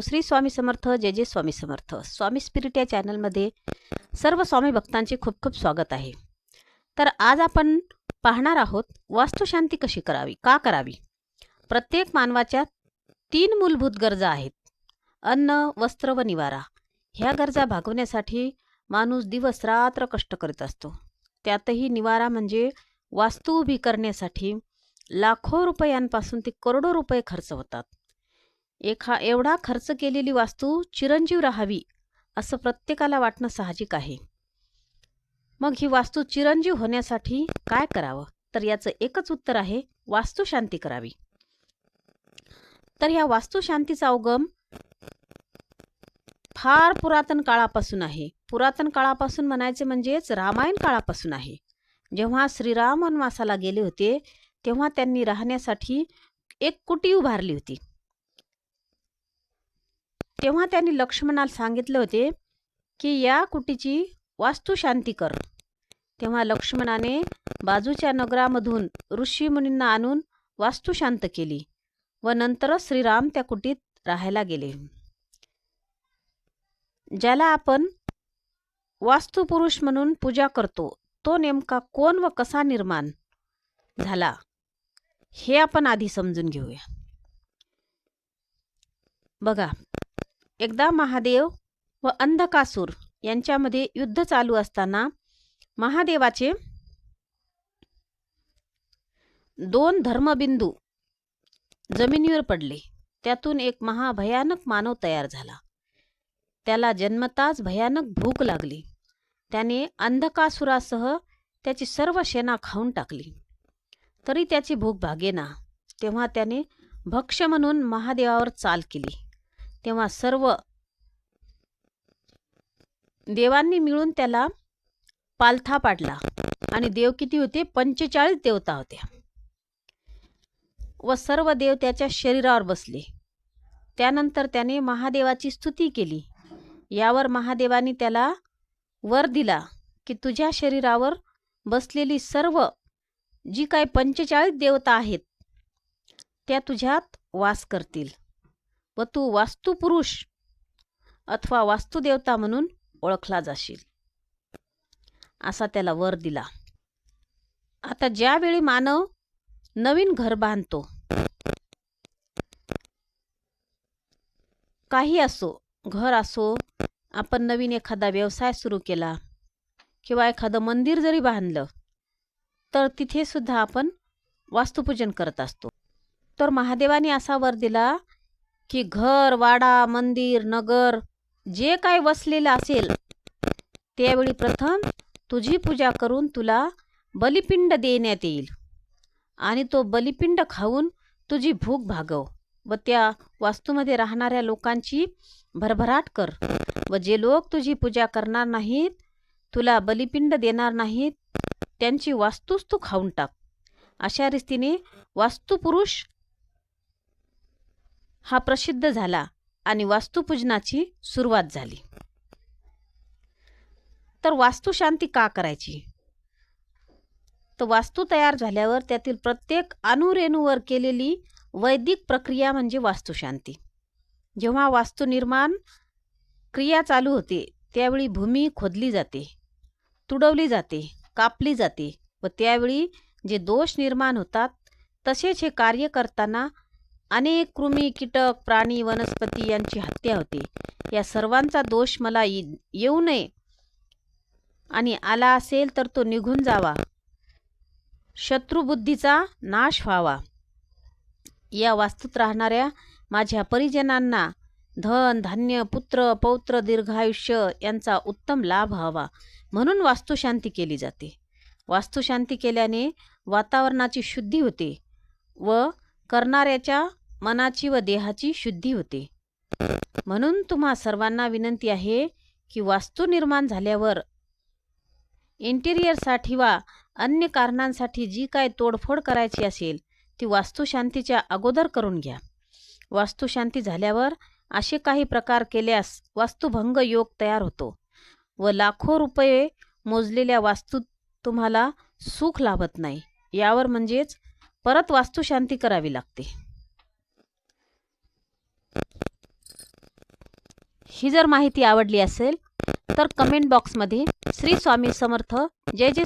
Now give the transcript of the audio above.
श्री स्वामी समर्थ जय जय स्वामी समर्थ. स्वामी spirit या चॅनलमध्ये सर्व स्वामी भक्तांचे खूप खूप स्वागत आहे. तर आज आपण पाहणार आहोत वास्तुशांती कशी करावी का करावी? प्रत्येक मानवाच्या तीन मूलभूत गरजा आहेत. अन्न वस्त्र व निवारा. ह्या गरजा भागवण्यासाठी माणूस दिवस रात्र कष्ट करीत असतो. त्यातही निवारा म्हणजे वास्तू उभी करण्यासाठी लाखो रुपयांपासून ते करोडो रुपये खर्च होतात. एखा एवढा खर्च केलेली वास्तू चिरंजीव राहावी असं प्रत्येकाला वाटणं साहजिक आहे. मग ही वास्तू चिरंजीव होण्यासाठी काय करावं? तर याचं एकच उत्तर आहे वास्तुशांती करावी. तर ह्या वास्तुशांतीचा उगम फार पुरातन काळापासून आहे. पुरातन काळापासून म्हणायचे म्हणजेच रामायण काळापासून आहे. जेव्हा श्रीराम वनवासाला गेले होते तेव्हा त्यांनी राहण्यासाठी एक कुटी उभारली होती. तेव्हा त्यांनी लक्ष्मणाला सांगितले होते की या कुटीची वास्तुशांती कर. तेव्हा लक्ष्मणाने बाजूच्या नगरामधून ऋषीमुनींना आणून वास्तुशांत केली व नंतरच श्रीराम त्या कुटीत राहायला गेले. ज्याला आपण वास्तुपुरुष म्हणून पूजा करतो तो नेमका कोण व कसा निर्माण झाला हे आपण आधी समजून घेऊया. बघा एकदा महादेव व अंधकासूर यांच्यामध्ये युद्ध चालू असताना महादेवाचे दोन धर्मबिंदू जमिनीवर पडले. त्यातून एक महाभयानक मानव तयार झाला. त्याला जन्मताच भयानक भूक लागली. त्याने अंधकासुरासह त्याची सर्व सेना खाऊन टाकली. तरी त्याची भूक भागेना तेव्हा त्याने भक्ष म्हणून महादेवावर चाल केली. तेव्हा सर्व देवांनी मिळून त्याला पालथा पाडला. आणि देव किती होते? पंचेचाळीस देवता होत्या. व सर्व देव त्याच्या शरीरावर बसले. त्यानंतर त्याने महादेवाची स्तुती केली. यावर महादेवाने त्याला वर दिला की तुझ्या शरीरावर बसलेली सर्व जी काय पंचेचाळीस देवता आहेत त्या तुझ्यात वास करतील. व तू वास्तुपुरुष अथवा वास्तुदेवता म्हणून ओळखला जाशील. असा त्याला वर दिला. आता ज्यावेळी मानव नवीन घर बांधतो काही असो घर असो आपण नवीन एखादा व्यवसाय सुरू केला किंवा एखादं मंदिर जरी बांधलं तर तिथे सुद्धा आपण वास्तुपूजन करत असतो. तर महादेवाने असा वर दिला की घर वाडा मंदिर नगर जे काय वसलेलं असेल त्यावेळी प्रथम तुझी पूजा करून तुला बलिपिंड देण्यात येईल. आणि तो बलिपिंड खाऊन तुझी भूक भागव व त्या वास्तूमध्ये राहणाऱ्या लोकांची भरभराट कर व जे लोक तुझी पूजा करणार नाहीत तुला बलिपिंड देणार नाहीत त्यांची वास्तूच तू खाऊन टाक. अशा रीतीने वास्तुपुरुष हा प्रसिद्ध झाला आणि वास्तुपूजनाची सुरुवात झाली. तर वास्तुशांती का करायची? तर वास्तू तयार झाल्यावर त्यातील प्रत्येक अणुरेणूवर केलेली वैदिक प्रक्रिया म्हणजे वास्तुशांती. जेव्हा वास्तू निर्माण क्रिया चालू होते त्यावेळी भूमी खोदली जाते तुडवली जाते कापली जाते व त्यावेळी जे दोष निर्माण होतात तसेच हे कार्य करताना अनेक कृमी कीटक प्राणी वनस्पती यांची हत्या होते. या सर्वांचा दोष मला येऊ नये. आणि आला असेल तर तो निघून जावा. शत्रुबुद्धीचा नाश व्हावा. या वास्तूत राहणाऱ्या माझ्या परिजनांना धन धान्य पुत्र पौत्र दीर्घायुष्य यांचा उत्तम लाभ व्हावा म्हणून वास्तुशांती केली जाते. वास्तुशांती केल्याने वातावरणाची शुद्धी होते व करणाऱ्याच्या मनाची व देहाची शुद्धी होते. म्हणून तुम्हा सर्वांना विनंती आहे की वास्तू निर्माण झाल्यावर इंटिरियरसाठी वा अन्य कारणांसाठी जी काय तोडफोड करायची असेल ती वास्तुशांतीच्या अगोदर करून घ्या. वास्तुशांती झाल्यावर असे काही प्रकार केल्यास वास्तुभंग योग तयार होतो व लाखो रुपये मोजलेल्या वास्तूत तुम्हाला सुख लाभत नाही. यावर म्हणजेच परत वास्तुशांती करावी लागते. ही जर माहिती आवडली असेल तर कमेंट बॉक्समध्ये श्री स्वामी समर्थ जय जय